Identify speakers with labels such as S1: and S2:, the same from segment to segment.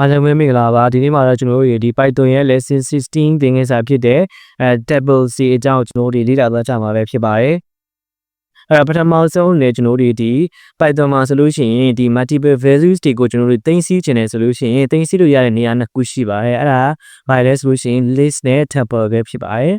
S1: အားလုံးပဲမင်္ဂလာပါဒီနေ့မှာတော့ကျွန်တော်တို့ဒီ Python ရဲ့ lesson 16သင်ခန်းစာဖြစ်တဲ့အဲ table C အကြောင်းကျွန်တော်တို့လေ့လာသွားကြမှာပဲဖြစ်ပါတယ်အဲ့တော့ပထမဆုံးလေကျွန်တော်တို့ဒီ Python မှာဆိုလို့ရှိရင်ဒီ multiple values တွေကိုကျွန်တော်တို့သိမ်းဆည်းခြင်းနဲ့ဆိုလို့ရှိရင်သိမ်းဆည်းလို့ရတဲ့နေရာနှစ်ခုရှိပါတယ်အဲ့ဒါဘာလဲဆိုလို့ရှိရင် list နဲ့ table ပဲဖြစ်ပါတယ်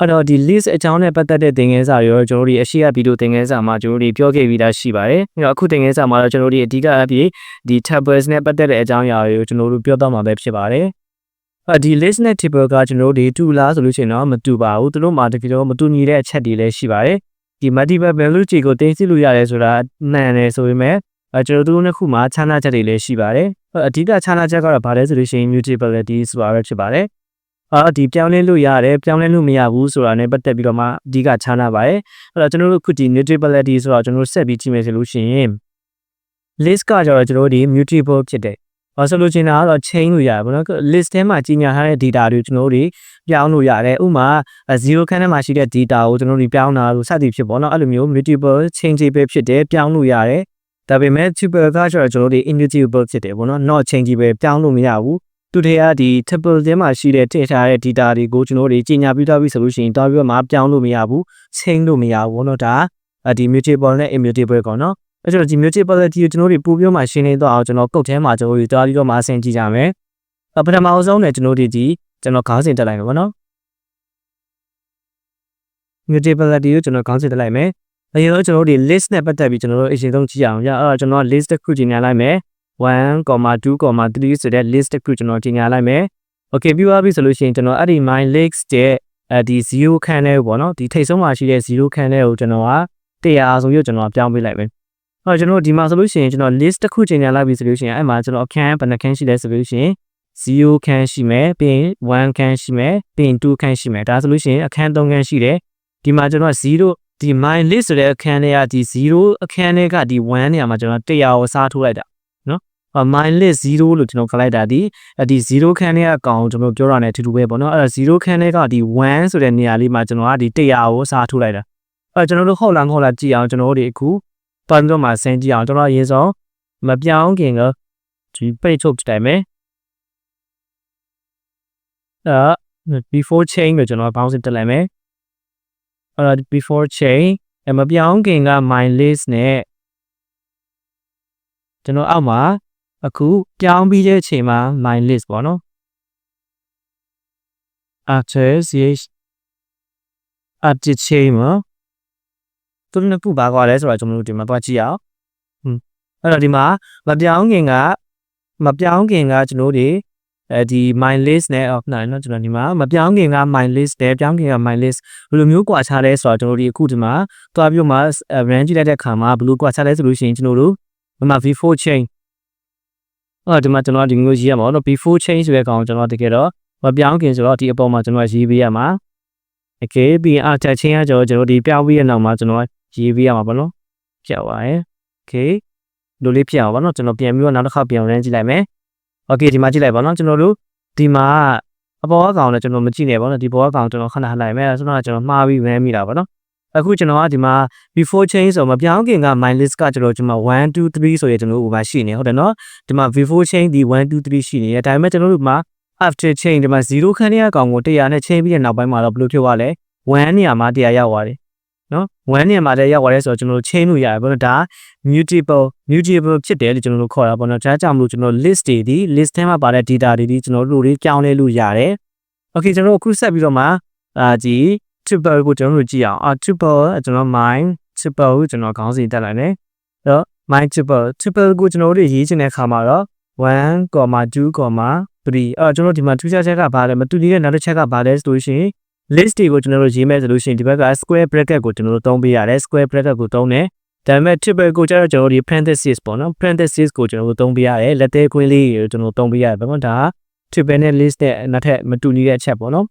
S1: အဲ့တော့ဒီ list အကြောင်းနဲ့ပတ်သက်တဲ့သင်ခန်းစာရောကျွန်တော်တို့အရှိရဗီဒီယိုသင်ခန်းစာမှာကျွန်တော်တို့ပြောခဲ့ပြီးသားရှိပါတယ်။အဲ့တော့အခုသင်ခန်းစာမှာတော့ကျွန်တော်တို့အဓိကအဖြစ်ဒီ tables နဲ့ပတ်သက်တဲ့အကြောင်းအရာတွေကိုကျွန်တော်တို့ပြောတော့မှာပဲဖြစ်ပါတယ်။အဲဒီ list နဲ့ table ကကျွန်တော်တို့ဒီတူလားဆိုလို့ရှိရင်တော့မတူပါဘူး။သူတို့မှာတကယ်တော့မတူညီတဲ့အချက်တွေလည်းရှိပါတယ်။ဒီ multiple value တွေကိုတင်စီလို့ရတယ်ဆိုတာမှန်တယ်ဆိုပေမဲ့အဲကျွန်တော်တို့နှစ်ခုမှာခြားနာချက်တွေလည်းရှိပါတယ်။အဓိကခြားနာချက်ကတော့ဘာလဲဆိုလို့ရှိရင် mutability ဆိုတာပဲဖြစ်ပါတယ်။ အာဒီပြောင်းလဲလို့ရတယ်ပြောင်းလဲလို့မရဘူးဆိုတာ ਨੇ ပတ်သက်ပြီးတော့မှအဓိကခြားနာပါတယ်အဲ့တော့ကျွန်တော်တို့ခုဒီ mutability ဆိုတော့ကျွန်တော်တို့ဆက်ပြီးကြည့်မယ်ဆိုလို့ရှိရင် list ကကြတော့ကျွန်တော်တို့ဒီ mutable ဖြစ်တယ်ဘာဆိုလို့ချင်တာကတော့ chain လို့ရတယ်ပေါ့နော် list ထဲမှာကြီးညာထားတဲ့ data တွေကျွန်တော်တို့ပြောင်းလို့ရတယ်ဥပမာ0ခန်းထဲမှာရှိတဲ့ data ကိုကျွန်တော်တို့ပြောင်းတာလို့စသည်ဖြစ်ပေါ့နော်အဲ့လိုမျိုး mutable changeable ဖြစ်တယ်ပြောင်းလို့ရတယ်ဒါပေမဲ့ tuple ကကျတော့ကျွန်တော်တို့ immutable ဖြစ်တယ်ပေါ့နော် not changeable ပြောင်းလို့မရဘူး သူတွေကဒီ table ထဲမှာရှိတဲ့ထည့်ထားတဲ့ data တွေကိုကျွန်တော်တို့ကြီးညာပြထားပြီဆိုလို့ရှိရင်တောက်ပြီးတော့မှပြောင်းလို့မရဘူးချင်းလို့မရဘူးเนาะဒါဒီ mutable နဲ့ immutable ကောเนาะအဲ့တော့ဒီ mutability ကိုကျွန်တော်တို့ပို့ပြောမှရှင်းနေတော့အောင်ကျွန်တော်ကုတ်ထဲမှာကျွန်တော်တို့တောက်ပြီးတော့မှဆင်ကြည့်ကြမယ်ပထမအဆုံးနဲ့ကျွန်တော်တို့ဒီကျွန်တော်ခေါင်းစဉ်တက်လိုက်မယ်ပေါ့နော် mutability ကိုကျွန်တော်ခေါင်းစဉ်တက်လိုက်မယ်အရင်ဆုံးကျွန်တော်တို့ဒီ list နဲ့ပတ်သက်ပြီးကျွန်တော်တို့အရင်ဆုံးကြည့်အောင်ရအဲ့တော့ကျွန်တော် list တစ်ခုကြည့်နေလိုက်မယ် 1 2 3ဆိုတဲ့ list တစ်ခုကျွန်တော်ကြီးညာလိုက်မယ်။ Okay ပြီးသွားပြီဆိုလို့ရှိရင်ကျွန်တော်အဲ့ဒီ my legs တဲ့အဲဒီ0ခန်းလေးပေါ့နော်ဒီထိတ်ဆုံးမှာရှိတဲ့0ခန်းလေးကိုကျွန်တော်က100ဆိုပြီးကျွန်တော်ပြောင်းပေးလိုက်မယ်။အဲ့တော့ကျွန်တော်ဒီမှာဆိုလို့ရှိရင်ကျွန်တော် list တစ်ခုကြီးညာလိုက်ပြီဆိုလို့ရှိရင်အဲ့မှာကျွန်တော်အခန်းဘယ်နှခန်းရှိလဲဆိုလို့ရှိရင်0ခန်းရှိမယ်ပြီးရင်1ခန်းရှိမယ်ပြီးရင်2ခန်းရှိမယ်ဒါဆိုလို့ရှိရင်အခန်း3ခန်းရှိတယ်ဒီမှာကျွန်တော်0ဒီ my list ဆိုတဲ့အခန်းလေးကဒီ0အခန်းလေးကဒီ1နေရာမှာကျွန်တော်100ကိုစားထိုးလိုက်တာ mindless 0လို့ကျွန်တော်ခလိုက်တာဒီဒီ0ခန်းထဲအကောင်ကျွန်တော်ပြောတာ ਨੇ အတူတူပဲပေါ့နော်အဲ့ဒါ0ခန်းထဲကဒီ1ဆိုတဲ့နေရာလေးမှာကျွန်တော်ကဒီ100ကိုစားထုတ်လိုက်တာအဲ့ကျွန်တော်တို့ဟုတ်လားမဟုတ်လားကြည့်အောင်ကျွန်တော်တို့ဒီအခုတွန်းတော့မှဆင်းကြည့်အောင်ကျွန်တော်ရေးဆုံးမပြောင်းခင်ကဒီပိတ်ထုတ်တိုင်မယ်အဲ before chain ကိုကျွန်တော် bounce တက်လိုက်မယ်အဲ့ before chain အမပြောင်းခင်က my list နဲ့ကျွန်တော်အောက်မှာ အခုပြောင်းပြီးတဲ့အချိန်မှာ my list ပေါ့နော် after ch after change မှာသူတို့ကဘာကွာလဲဆိုတော့ကျွန်တော်တို့ဒီမှာသွားကြည့်အောင်ဟွန်းအဲ့တော့ဒီမှာမပြောင်းခင်ကမပြောင်းခင်ကကျွန်တော်တို့အဲဒီ my list နဲ့ off နိုင်เนาะကျွန်တော်ဒီမှာမပြောင်းခင်က my list နဲ့ပြောင်းခင်က my list ဘယ်လိုမျိုးကွာခြားလဲဆိုတော့ကျွန်တော်တို့ဒီအခုဒီမှာသွားပြီးမှ range ကြည့်လိုက်တဲ့အခါမှာဘယ်လိုကွာခြားလဲဆိုလို့ရှိရင်ကျွန်တော်တို့ဒီမှာ v4 chain အဲ့ဒီမှာကျွန်တော်ဒီမျိုးရေးရမှာတော့ before change ဆိုတဲ့ကောင်ကျွန်တော်တကယ်တော့မပြောင်းခင်ဆိုတော့ဒီအပေါ်မှာကျွန်တော်ရေးပေးရမှာ okay ပြီးရင် after change ကကျွန်တော်ကျွန်တော်ဒီပြောင်းပြီးရနောက်မှာကျွန်တော်ရေးပေးရမှာပေါ့နော်ပြပါရယ် okay လိုလေးပြအောင်ပေါ့နော်ကျွန်တော်ပြန်ပြီးတော့နောက်တစ်ခါပြန်ရမ်းကြည့်လိုက်မယ် okay ဒီမှာကြည့်လိုက်ပါနော်ကျွန်တော်တို့ဒီမှာအပေါ်အကောင်လည်းကျွန်တော်မကြည့်နေပါဘူးနော်ဒီပေါ်အကောင်ကျွန်တော်ခဏခဏလိုက်မယ်ဆိုတော့ကျွန်တော်မှားပြီးမဲမိတာပေါ့နော် အခုကျွန်တော်ကဒီမှာ before change ဆိုမပြောင်းခင်က my list ကကျွန်တော်ဒီမှာ1 2 3ဆိုရကျွန်တော် over ရှိနေဟုတ်တယ်နော်ဒီမှာ before change ဒီ1 2 3ရှိနေတယ်ဒါပေမဲ့ကျွန်တော်တို့မှာ after change ဒီမှာ0ခန်းရအကောင်ကို100နဲ့ change ပြီးတဲ့နောက်ပိုင်းမှာတော့ဘယ်လိုဖြစ်သွားလဲ1နေရာမှာ100ရောက်သွားတယ်နော်1နေရာမှာတည်းရောက်သွားတယ်ဆိုတော့ကျွန်တော် change လို့ရတယ်ပေါ့နော်ဒါ mutable mutable ဖြစ်တယ်လို့ကျွန်တော်တို့ခေါ်တာပေါ့နော်ဒါကြောင့်မလို့ကျွန်တော် list တွေဒီ list ထဲမှာပါတဲ့ data တွေဒီကျွန်တော်တို့တွေပြောင်းလဲလို့ရတယ် okay ကျွန်တော်အခုဆက်ပြီးတော့မှအာဒီ triple ကိုကျွန်တော်တို့ကြည့်အောင်အာ triple ကျွန်တော် mind triple ကိုကျွန်တော်ခေါင်းစဉ်တက်လိုက်တယ်အဲ့တော့ mind triple triple ကိုကျွန်တော်တို့ရေးချင်တဲ့အခါမှာတော့1 2 3အဲ့ကျွန်တော်ဒီမှာထူးခြားချက်ကဘာလဲမတူသေးတဲ့နောက်တစ်ချက်ကဘာလဲဆိုလို့ရှိရင် list တွေကိုကျွန်တော်တို့ရေးမယ်ဆိုလို့ရှိရင်ဒီဘက်က square bracket ကိုကျွန်တော်တို့သုံးပေးရတယ် square bracket ကိုသုံးတယ်ဒါပေမဲ့ triple ကိုကျတော့ကျွန်တော်တို့ဒီ parenthesis ပေါ့နော် parenthesis ကိုကျွန်တော်တို့သုံးပေးရတယ်လက်သေးခွင်းလေးကိုကျွန်တော်တို့သုံးပေးရတယ်ဘာလို့ဒါ triple နဲ့ list နဲ့နောက်ထပ်မတူညီတဲ့အချက်ပေါ့နော်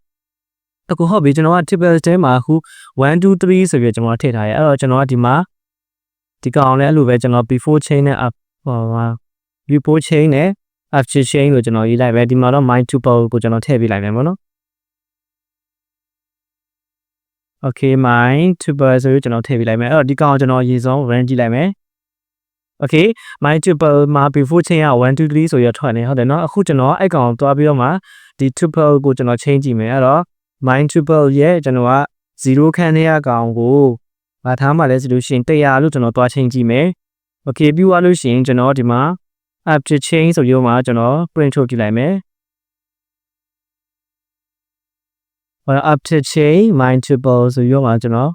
S1: အခုဟုတ်ပြီကျွန်တော်က table ထဲမှာအခု1 2 3ဆိုပြီးကျွန်တော်ထည့်ထားရအဲ့တော့ကျွန်တော်ကဒီမှာဒီကောင်လည်းအဲ့လိုပဲကျွန်တော် before chain နဲ့ up ဟောပါ before chain နဲ့ after chain ကိုကျွန်တော်ရေးလိုက်ပဲဒီမှာတော့ my tuple ကိုကျွန်တော်ထည့်ပေးလိုက်မယ်ပေါ့နော် okay my tuple ဆိုပြီးကျွန်တော်ထည့်ပေးလိုက်မယ်အဲ့တော့ဒီကောင်ကျွန်တော်ရေးဆုံး run ကြည့်လိုက်မယ် okay my tuple မှာ before chain က1 2 3ဆိုရထွက်နေဟုတ်တယ်เนาะအခုကျွန်တော်အဲ့ကောင်သွားပြီးတော့မှဒီ tuple ကိုကျွန်တော် change ကြည့်မယ်အဲ့တော့ my tuple ရဲ့ကျွန်တော်က0ခန်းထဲအကောင်ကိုမထားမှလဲဆိုလို့ရှိရင်100လို့ကျွန်တော်သွား change ကြည့်မယ် okay ပြီးသွားလို့ရှိရင်ကျွန်တော်ဒီမှာ after change ဆိုပြီးတော့မှကျွန်တော် print ထုတ်ကြည့်လိုက်မယ် after chain my tuple ဆိုပြီးတော့မှကျွန်တော်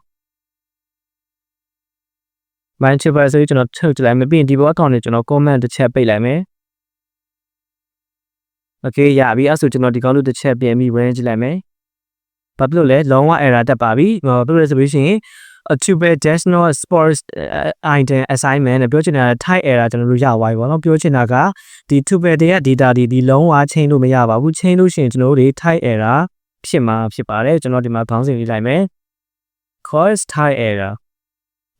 S1: mind chipper ဆိုပြီးကျွန်တော်ထုတ်ကြည့်လိုက်မယ်ပြီးရင်ဒီဘောအကောင့်နဲ့ကျွန်တော် comment တစ်ချက်ပိတ်လိုက်မယ် okay ရပြီအဲ့ဆိုကျွန်တော်ဒီကောင်းလို့တစ်ချက်ပြန်ပြီး run ကြည့်လိုက်မယ် ဘာဖြစ်လို့လဲလုံးဝ error တက်ပါပြီဟိုပြောရဆိုလို့ရှိရင် a tuber dash not sports item assignment နဲ့ပြောချင်တာ type error ကျွန်တော်တို့ရသွားပြီပေါ့နော်ပြောချင်တာကဒီ tuber တွေက data တွေဒီလုံးဝချင်းလို့မရပါဘူးချင်းလို့ရှိရင်ကျွန်တော်တို့တွေ type error ဖြစ်မှာဖြစ်ပါတယ်ကျွန်တော်ဒီမှာခေါင်းစဉ်လေးလိုက်မယ် cause type error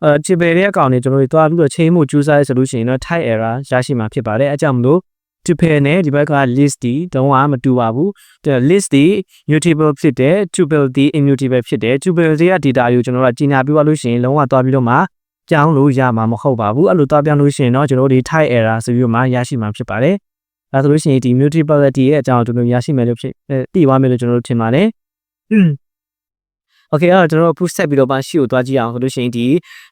S1: အဲချစ်ပေတဲ့အကောင်တွေကျွန်တော်တို့သွားပြီးတော့ချိန်မှုကျူးစားရဆိုလို့ရှိရင်တော့ type error ရရှိမှာဖြစ်ပါတယ်အဲကြောင့်မလို့ to pair နဲ့ဒီဘက်က list ဒီတုံးကမတူပါဘူးတဲ့ list ဒီ mutable ဖြစ်တယ် tuple ဒီ immutable ဖြစ်တယ် tuple တွေက data ကိုကျွန်တော်တို့ကြီးညာပြလို့ရှိရင်လုံးဝသွားပြီးတော့မှကြောင်းလို့ရမှာမဟုတ်ပါဘူးအဲ့လိုသွားပြောင်းလို့ရှိရင်တော့ကျွန်တော်တို့ဒီ type error ဆိုပြီးတော့မှရရှိမှာဖြစ်ပါတယ်အဲဆိုလို့ရှိရင်ဒီ mutability ရဲ့အကြောင်းကျွန်တော်ရရှိမယ်လို့ဖြစ်သိသွားမယ်လို့ကျွန်တော်တို့ထင်ပါတယ် โอเคအဲ့တော့ကျွန်တော်တို့ push ဆက်ပြီးတော့ပါရှေ့ကိုသွားကြည့်အောင်ဆိုလို့ရှိရင်ဒီ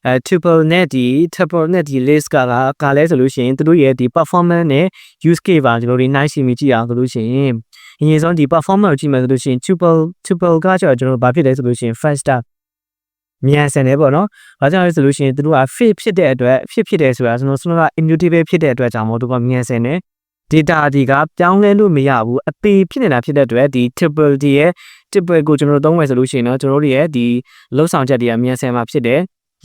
S1: အဲ tuple နဲ့ဒီ tuple နဲ့ဒီ list ကကလဲဆိုလို့ရှိရင်သူတို့ရဲ့ဒီ performance နဲ့ use case ပါကျွန်တော်တို့နိုင်ရှိမိကြည့်အောင်ဆိုလို့ရှိရင်အရင်ဆုံးဒီ performance ကိုကြည့်မယ်ဆိုလို့ရှိရင် tuple tuple ကကျတော့ကျွန်တော်တို့ဘာဖြစ်လဲဆိုလို့ရှိရင် faster မြန်ဆန်တယ်ပေါ့နော်။ဘာကြောင့်လဲဆိုလို့ရှိရင်သူတို့က fit ဖြစ်တဲ့အတွက် fit ဖြစ်တယ်ဆိုတာကျွန်တော်ကျွန်တော်က immutable ဖြစ်တဲ့အတွက်ကြောင့်မို့သူကမြန်ဆန်တယ်။ data ဒီကပြောင်းလဲလို့မရဘူးအသေးဖြစ်နေတာဖြစ်တဲ့အတွက်ဒီ triple ဒီရဲ့ triple ကိုကျွန်တော်တို့သုံးမယ်ဆိုလို့ရှိရင်တော့ကျွန်တော်တို့ရဲ့ဒီလောက်ဆောင်ချက်တွေကမြန်ဆန်မှာဖြစ်တယ်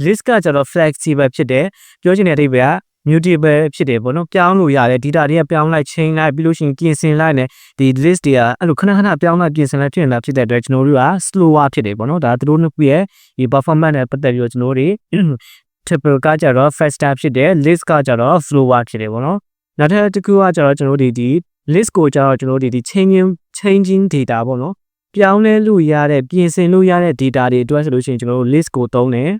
S1: list ကကျတော့ flexible ဖြစ်တယ်ပြောချင်တဲ့အဓိပ္ပာယ်က mutable ဖြစ်တယ်ပေါ့နော်ပြောင်းလို့ရတယ် data တွေကပြောင်းလိုက် change လိုက်ပြီးလို့ရှိရင်ပြင်ဆင်လိုက်နဲ့ဒီ list တွေကအဲ့လိုခဏခဏပြောင်းလိုက်ပြင်ဆင်လိုက်ဖြစ်နေတာဖြစ်တဲ့အတွက်ကျွန်တော်တို့က slower ဖြစ်တယ်ပေါ့နော်ဒါသူတို့နှစ်ခုရဲ့ဒီ performance နဲ့ပတ်သက်ပြီးတော့ကျွန်တော်တို့ triple ကကျတော့ faster ဖြစ်တယ် list ကကျတော့ slower ဖြစ်တယ်ပေါ့နော်နောက်ထပ်တစ်ခုကကျတော့ကျွန်တော်တို့ဒီ list ကိုကျတော့ကျွန်တော်တို့ဒီ changing changing data ပေါ့နော် ပြောင်းလဲလို့ရတဲ့ပြင်ဆင်လို့ရတဲ့ data တွေအတွက်ဆိုလို့ရှိရင်ကျွန်တော်တို့ list ကိုသုံးတယ်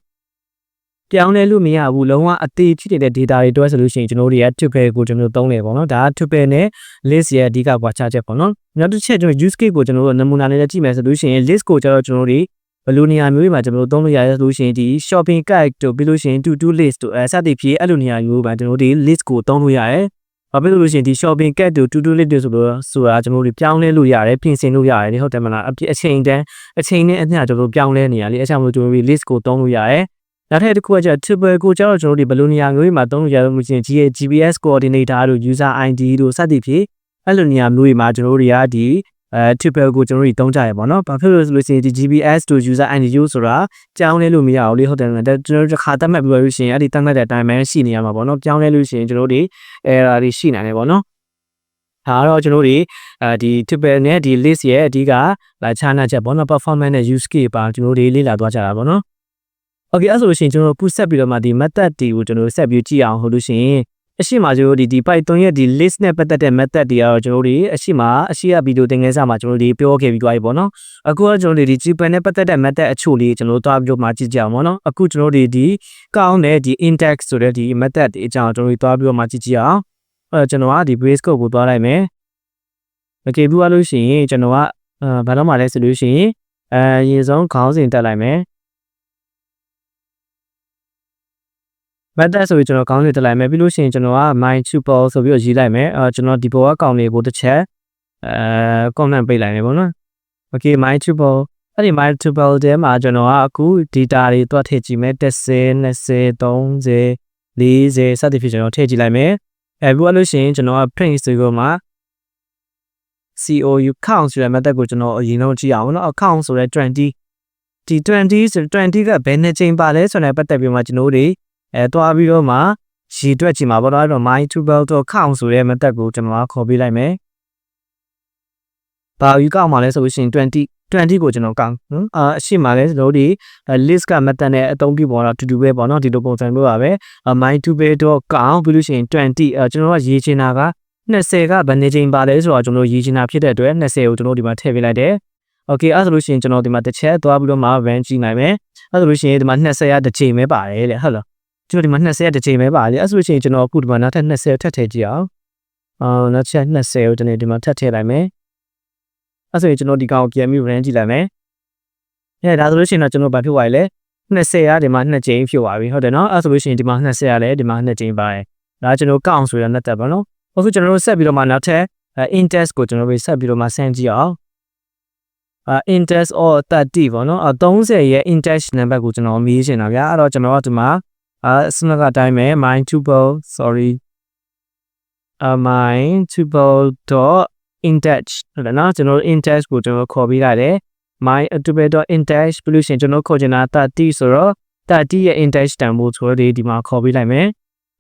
S1: ပြောင်းလဲလို့မရဘူးလုံးဝအသေးဖြစ်နေတဲ့ data တွေအတွက်ဆိုလို့ရှိရင်ကျွန်တော်တို့ရဲ့ tuple ကိုကျွန်တော်တို့သုံးတယ်ပေါ့နော်ဒါက tuple နဲ့ list ရဲ့အဓိကကွာခြားချက်ပေါ့နော်နောက်တစ်ချက်ကျွန်တော် use case ကိုကျွန်တော်တို့နမူနာနဲ့ကြည့်မယ်ဆိုလို့ရှိရင် list ကိုကျတော့ကျွန်တော်တို့ဘယ်လိုနေရာမျိုးတွေမှာကျွန်တော်တို့သုံးလို့ရရလို့ရှိရင်ဒီ shopping cart တို့ပြီးလို့ရှိရင် to do list တို့အဲစသဖြင့်အဲ့လိုနေရာမျိုးမှာကျွန်တော်တို့ဒီ list ကိုသုံးလို့ရတယ် ဘာဖြစ်လို့လို့ရှိရင်ဒီ shopping cart တို့ to do list တို့ဆိုလို့ဆိုတာကျွန်တော်တို့ပြောင်းလဲလို့ရတယ်ပြင်ဆင်လို့ရတယ်ဟုတ်တယ်မလားအချိန်တန်းအချိန်နဲ့အမျှကျွန်တော်တို့ပြောင်းလဲနေရလေအဲကြောင့်မလို့ကျွန်တော်တို့ list ကိုသုံးလို့ရတယ်နောက်ထပ်တစ်ခုကကျ triple ကိုကျတော့ကျွန်တော်တို့ဘယ်လိုနေရာမျိုးတွေမှာသုံးလို့ရလို့ရှိရင် GPS coordinator တို့ user ID တို့စသဖြင့်အဲ့လိုနေရာမျိုးတွေမှာကျွန်တော်တို့တွေကဒီ အဲ triple ကိုကျွန်တော်တို့သုံးကြရပါတော့။ဘာဖြစ်လို့ဆိုလို့ရှိရင်ဒီ GPS တို့ user ID ဆိုတာကြောင်းလဲလို့မရအောင်လေဟုတ်တယ်နော်။ကျွန်တော်တို့တစ်ခါတတ်မှတ်ပြီးလို့ရှိရင်အဲ့ဒီတတ်မှတ်တဲ့အတိုင်းပဲရှိနေရမှာပေါ့နော်။ကြောင်းလဲလို့ရှိရင်ကျွန်တော်တို့ error တွေရှိနိုင်တယ်ပေါ့နော်။ဒါကတော့ကျွန်တော်တို့အဲဒီ triple နဲ့ဒီ list ရဲ့အဓိကလာခြားနာချက်ပေါ့နော် performance နဲ့ use case ပါကျွန်တော်တို့လေ့လာသွားကြတာပေါ့နော်။ Okay အဲ့ဆိုလို့ရှိရင်ကျွန်တော်တို့ push ဆက်ပြီးတော့မှဒီ method တွေကိုကျွန်တော်တို့ဆက်ပြီးကြည့်အောင်ဟုတ်လို့ရှိရင် အရှိမကျွန်တော်တို့ဒီဒီ Python ရဲ့ဒီ list နဲ့ပတ်သက်တဲ့ method တွေကတော့ကျွန်တော်တို့အရှိမအရှိရဗီဒီယိုသင်ခန်းစာမှာကျွန်တော်တို့ပြောခဲ့ပြီးသွားပြီပေါ့နော်အခုကကျွန်တော်တို့ဒီ GPL နဲ့ပတ်သက်တဲ့ method အချို့လေးကျွန်တော်တို့သွားပြီးတော့မှကြည့်ကြအောင်ပေါ့နော်အခုကျွန်တော်တို့ဒီ count နဲ့ဒီ index ဆိုတဲ့ဒီ method တွေအကြောင်းကျွန်တော်တို့သွားပြီးတော့မှကြည့်ကြည့်အောင်အဲကျွန်တော်ကဒီ base code ကိုသွားလိုက်မယ် Okay ပြီးသွားလို့ရှိရင်ကျွန်တော်ကအဲဘာလို့မှလဲဆိုလို့ရှိရင်အဲအရင်ဆုံးခေါင်းစဉ်တက်လိုက်မယ် method ဆိုပြီးကျွန်တော်ကောင်းလေးတက်လိုက်မယ်ပြီးလို့ရှိရင်ကျွန်တော်က my tuple ဆိုပြီးတော့ရေးလိုက်မယ်အဲကျွန်တော်ဒီဘောအကောင့်လေးကိုတစ်ချက်အဲ comment ပေးလိုက်မယ်ပေါ့နော် okay my tuple အဲ့ဒီ my tuple တဲမှာကျွန်တော်ကအခု data တွေတွက်ထည့်ကြည့်မယ်10 20 30 40စသဖြင့်ကျွန်တော်ထည့်ကြည့်လိုက်မယ်အဲပြီးလို့ရှိရင်ကျွန်တော်က print ဆိုပြီးတော့မှာ COU count ဆိုတဲ့ method ကိုကျွန်တော်အရင်ဆုံးကြည့်အောင်နော် account ဆိုတဲ့20ဒီ20ဆို20ကဘယ်နှစ်ချိန်ပါလဲဆိုတဲ့ပတ်သက်ပြီးမှကျွန်တော်တို့ အဲတွားပြီးတော့မှရေတွက်ချင်မှာပေါ့နော်အဲ့တော့ my tuber to count ဆိုတဲ့ method ကိုကျွန်တော်ခေါ်ပေးလိုက်မယ်ဘာယူကောက်မှာလဲဆိုလို့ရှိရင်20 20ကိုကျွန်တော်ကောက်နော်အာအရှိမှာလဲကျွန်တော်တို့ဒီ list က method နဲ့အသုံးပြုပေါ်တော့တူတူပဲပေါ့နော်ဒီလိုပုံစံမျိုးပါပဲ my tuber to count ပြီးလို့ရှိရင်20အဲကျွန်တော်ကရေးချင်တာက20ကဘယ်နေချိန်ပါလဲဆိုတော့ကျွန်တော်ရေးချင်တာဖြစ်တဲ့အတွက်20ကိုကျွန်တော်ဒီမှာထည့်ပေးလိုက်တယ်โอเคအဲ့ဆိုလို့ရှိရင်ကျွန်တော်ဒီမှာတစ်ချက်သွားပြီးတော့မှ run ကြည့်နိုင်မယ်အဲ့ဆိုလို့ရှိရင်ဒီမှာ20ရတစ်ချိန်ပဲပါတယ်လေဟုတ်လား ကျွန်တော်ဒီမှာ20တစ်ချိန်ပဲပါလေအဲ့ဆိုလို့ရှိရင်ကျွန်တော်အခုဒီမှာနောက်ထပ်20ထပ်ထည့်ကြည့်အောင်အော်နောက်ထပ်20ကိုကျွန်တော်ဒီမှာထပ်ထည့်လိုက်မယ်အဲ့ဆိုရင်ကျွန်တော်ဒီကောင်ကိုပြန်ပြီး run ကြည့်လိုက်မယ်အဲဒါဆိုလို့ရှိရင်တော့ကျွန်တော်ဘာဖြစ်သွားလဲ20ရာဒီမှာ2ချိန်ဖြစ်သွားပြီဟုတ်တယ်နော်အဲ့ဆိုလို့ရှိရင်ဒီမှာ20ရာလည်းဒီမှာ2ချိန်ပါတယ်ဒါကျွန်တော်ကောက်ဆိုရတဲ့တက်ပါနော်အခုကျွန်တော်တို့ဆက်ပြီးတော့မှနောက်ထပ် index ကိုကျွန်တော်တို့ဆက်ပြီးတော့မှဆန်းကြည့်အောင်အာ index or 30ပေါ့နော်အ30ရဲ့ index number ကိုကျွန်တော်မေးချင်တာဗျာအဲ့တော့ကျွန်တော်ကဒီမှာ အာစနကအတိုင်းပဲ my tuple sorry uh my tuple dot index ဟုတ်တယ်နော်ကျွန်တော် index ကိုကျွန်တော်ခေါ်ပြီးရတယ် my tuple dot index ပြီးလို့ရှိရင်ကျွန်တော်ခေါ်ချင်တာ30ဆိုတော့30ရဲ့ index တန်ဖို့ဆိုတော့ဒီမှာခေါ်ပြီးလိုက်မယ်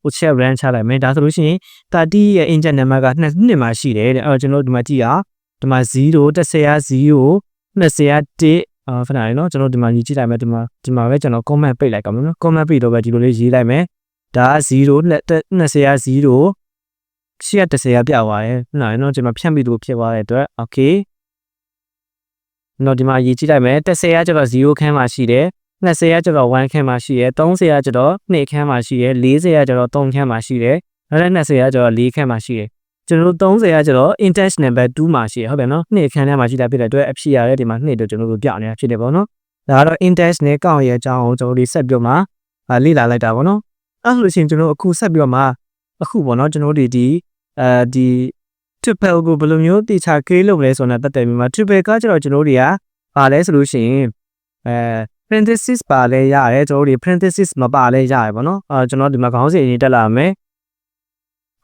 S1: ဟိုချက် run ချလိုက်မယ်ဒါဆိုလို့ရှိရင်30ရဲ့ index number က2နှစ်မှာရှိတယ်တဲ့အဲ့တော့ကျွန်တော်ဒီမှာကြည့်အောင်ဒီမှာ0 10ရာ0 20ရာ1 အာဖနာရနော်ကျွန်တော်ဒီမှာညီကြည့်လိုက်မယ်ဒီမှာဒီမှာပဲကျွန်တော် comment ပိတ်လိုက်ကောင်နော် comment ပိတ်တော့ပဲဒီလိုလေးရေးလိုက်မယ်ဒါက0 20ရာ0ရှေ့က30ရာပြသွားတယ်ဖနာရနော်ကျွန်တော်ဖြတ်ပြီးတော့ဖြစ်သွားတဲ့အတွက် okay နော်ဒီမှာရေးကြည့်လိုက်မယ်30ရာကျတော့0ခန်းမှာရှိတယ်20ရာကျတော့1ခန်းမှာရှိတယ်30ရာကျတော့2ခန်းမှာရှိတယ်40ရာကျတော့3ခန်းမှာရှိတယ်နောက်ထပ်20ရာကျတော့4ခန်းမှာရှိတယ် ကျွန်တော်တို့30ရာကျတော့ index number 2မှာရှိရဟုတ်တယ်နော်နှစ်ခန်းထဲမှာရှိတာဖြစ်တဲ့အတွက်အဖြစ်ရတဲ့ဒီမှာနှစ်တို့ကျွန်တော်တို့ပြနေတာဖြစ်တယ်ပေါ့နော်ဒါကတော့ index နဲ့ကောက်ရဲ့အကြောင်းကိုကျွန်တော်တို့ဆက်ပြီးမှလေ့လာလိုက်တာပေါ့နော်အဲ့လိုရှင်ကျွန်တော်အခုဆက်ပြီးမှအခုပေါ့နော်ကျွန်တော်တို့ဒီအဲဒီ triple ကိုဘယ်လိုမျိုးတိချကေးလုပ်လဲဆိုတာတက်တယ်ပြီးမှ triple ကကျတော့ကျွန်တော်တို့တွေကပါလဲဆိုလို့ရှိရင်အဲ parenthesis ပါလဲရတယ်ကျွန်တော်တို့ parenthesis မပါလဲရတယ်ပေါ့နော်အဲကျွန်တော်ဒီမှာခေါင်းစဉ်ရေးတက်လာမယ်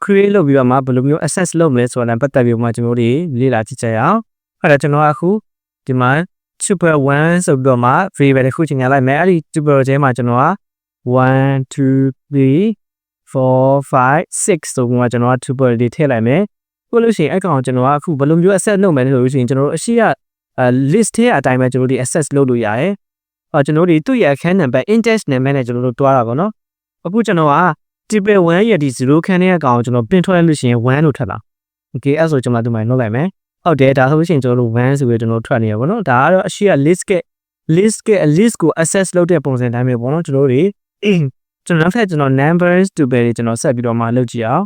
S1: create လုပ်ပြီးတော့မှဘယ်လိုမျိုး access လုပ်မလဲဆိုတာပတ်သက်ပြီးမှကျွန်တော်တို့လေ့လာကြည့်ကြရအောင်အဲ့ဒါကျွန်တော်အခုဒီမှာ super 1ဆိုပြီးတော့မှ variable တစ်ခုချိန်ရလိုက်မယ်အဲ့ဒီ super ထဲမှာကျွန်တော်က1 2 3 4 5 6ဆိုပြီးမှကျွန်တော်က super တွေထည့်လိုက်မယ်ပို့လို့ရှိရင်အဲ့ကောင်ကျွန်တော်ကအခုဘယ်လိုမျိုး access လုပ်မယ်လို့ဆိုလို့ရှိရင်ကျွန်တော်တို့အရှိက list ထဲအတိုင်းပဲကျွန်တော်တို့ access လုပ်လို့ရတယ်အော်ကျွန်တော်တို့သူ့ရဲ့အခန်းနံပါတ် index နံပါတ်နဲ့ကျွန်တော်တို့တွားတာပေါ့နော်အခုကျွန်တော်က triple 1ရဲ့ဒီ0ခန်းရဲ့အကောင်ကျွန်တော်ပင်ထွက်လို့ရှိရင်1လို့ထွက်လာ okay အဲ့ဆိုကျွန်တော်ဒီမှာနှုတ်လိုက်မယ်ဟုတ်တယ်ဒါဆိုလို့ရှိရင်ကျွန်တော်တို့1ဆိုပြီးကျွန်တော်ထွက်နေရပါတော့ဒါကတော့အရှိက list က list က list ကို access လုပ်တဲ့ပုံစံတိုင်းပဲပေါ့နော်ကျွန်တော်တို့ကျွန်တော်နောက်ထပ်ကျွန်တော် numbers to be တွေကျွန်တော်ဆက်ပြီးတော့မှလုပ်ကြည့်အောင်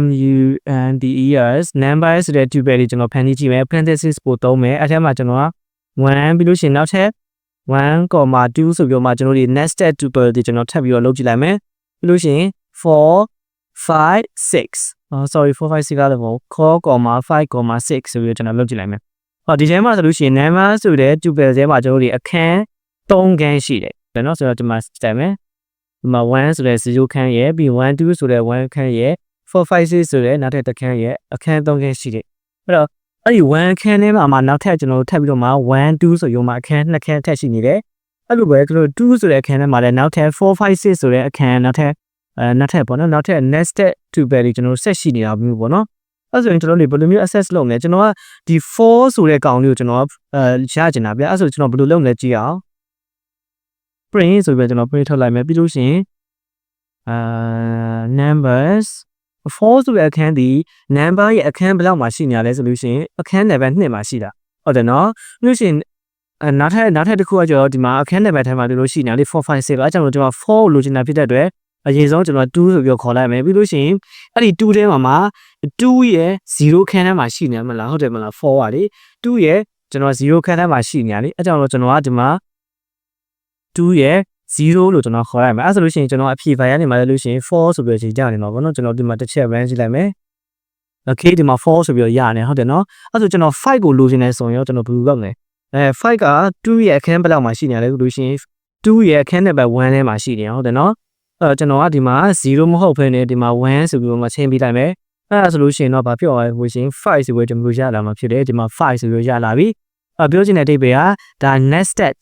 S1: M U N D E S numbers ဆိုတဲ့ tuple တွေကျွန်တော်ဖန်တီးကြည့်မယ် parenthesis ပို့သုံးမယ်အဲ့ထဲမှာကျွန်တော်က1ပြီးလို့ရှိရင်နောက်ထပ် 1.2ဆိုပြီးတော့မှကျွန်တော်တို့ nested tuple တွေကျွန်တော်ထပ်ပြီးတော့လုပ်ကြည့်လိုက်မယ်ပြီးလို့ရှိရင်4 5 6 oh sorry 4 5 6ကလည်းမဟုတ်4 5 6ဆိုပြီးတော့ကျွန်တော်လုပ်ကြည့်လိုက်မယ်ဟောဒီထဲမှာဆိုလို့ရှိရင် number ဆိုတဲ့ tuple ထဲမှာကျွန်တော်တို့အခန်း3ခန်းရှိတယ်ဘယ်တော့ဆိုတော့ဒီမှာတက်မယ်ဒီမှာ1ဆိုတဲ့0ခန်းရယ်ပြီး1 2ဆိုတဲ့1ခန်းရယ်4 5 6ဆိုတဲ့နောက်ထပ်တစ်ခန်းရယ်အခန်း3ခန်းရှိတယ်အဲ့တော့ အဲ့ဒီ1ခန်းထဲမှာမှနောက်ထပ်ကျွန်တော်တို့ထပ်ပြီးတော့မှ1 2ဆိုရုံမှာအခန်း2ခန်းထပ်ရှိနေတယ်အဲ့လိုပဲကျွန်တော်2ဆိုတဲ့အခန်းထဲမှာလည်းနောက်ထပ်4 5 6ဆိုတဲ့အခန်းနောက်ထပ်အဲနောက်ထပ်ပေါ့နော်နောက်ထပ် nested tuple တွေကျွန်တော်တို့ဆက်ရှိနေတာမျိုးပေါ့နော်အဲ့ဆိုရင်ကျွန်တော်တို့ဘယ်လိုမျိုး access လုပ်မလဲကျွန်တော်ကဒီ4ဆိုတဲ့ကောင်လေးကိုကျွန်တော်အဲရချင်တာဗျအဲ့ဆိုကျွန်တော်ဘယ်လိုလုပ်မလဲကြည့်အောင် print ဆိုပြီးတော့ကျွန်တော် print ထုတ်လိုက်မယ်ပြီးလို့ရှိရင်အာ numbers 4ဆိုတဲ့အခန်းဒီ number ရဲ့အခန်းဘယ်လောက်မှာရှိနေရလဲဆိုလို့ရှိရင်အခန်း level 2မှာရှိတာဟုတ်တယ်နော်ပြီးလို့ရှိရင်အဲနောက်ထပ်နောက်ထပ်တစ်ခုကကျတော့ဒီမှာအခန်း level ထဲမှာဒီလိုရှိနေလေ4 5 6ကအဲကြောင့်ကျွန်တော်4လိုချင်တာဖြစ်တဲ့အတွက်အရင်ဆုံးကျွန်တော်2ဆိုပြီးခေါ်လိုက်မယ်ပြီးလို့ရှိရင်အဲ့ဒီ2ထဲမှာမှာ2ရဲ့0ခန်းထဲမှာရှိနေမှာလားဟုတ်တယ်မလား4ပါလေ2ရဲ့ကျွန်တော်0ခန်းထဲမှာရှိနေရလေအဲကြောင့်တော့ကျွန်တော်ကဒီမှာ2ရဲ့ 0လို့ကျွန်တော်ခေါ်လိုက်မယ်အဲဆိုလို့ရှိရင်ကျွန်တော်အဖြေ file နေမှာလဲလို့ရှိရင်4ဆိုပြီးချိန်ကြနေမှာပေါ့နော်ကျွန်တော်ဒီမှာတစ်ချက် run ကြည့်လိုက်မယ် okay ဒီမှာ4ဆိုပြီးရနေဟုတ်တယ်နော်အဲဆိုကျွန်တော်5ကိုလိုချင်တယ်ဆိုရင်ရောကျွန်တော်ဘယ်လိုလုပ်လဲအဲ5က2ရဲ့အခန်းဘယ်လောက်မှာရှိနေလဲဆိုလို့ရှိရင်2ရဲ့အခန်း number 1ထဲမှာရှိနေဟုတ်တယ်နော်အဲကျွန်တော်ကဒီမှာ0မဟုတ်ဘဲနဲ့ဒီမှာ1ဆိုပြီးတော့မှချိန်ပြီးလိုက်မယ်အဲဒါဆိုလို့ရှိရင်တော့ဘာဖြစ်သွားလဲဆိုရင်5ဆိုပြီးကျွန်တော်ရလာမှာဖြစ်တယ်ဒီမှာ5ဆိုပြီးရလာပြီအပြောချင်တဲ့အဓိပ္ပာယ်ကဒါ nested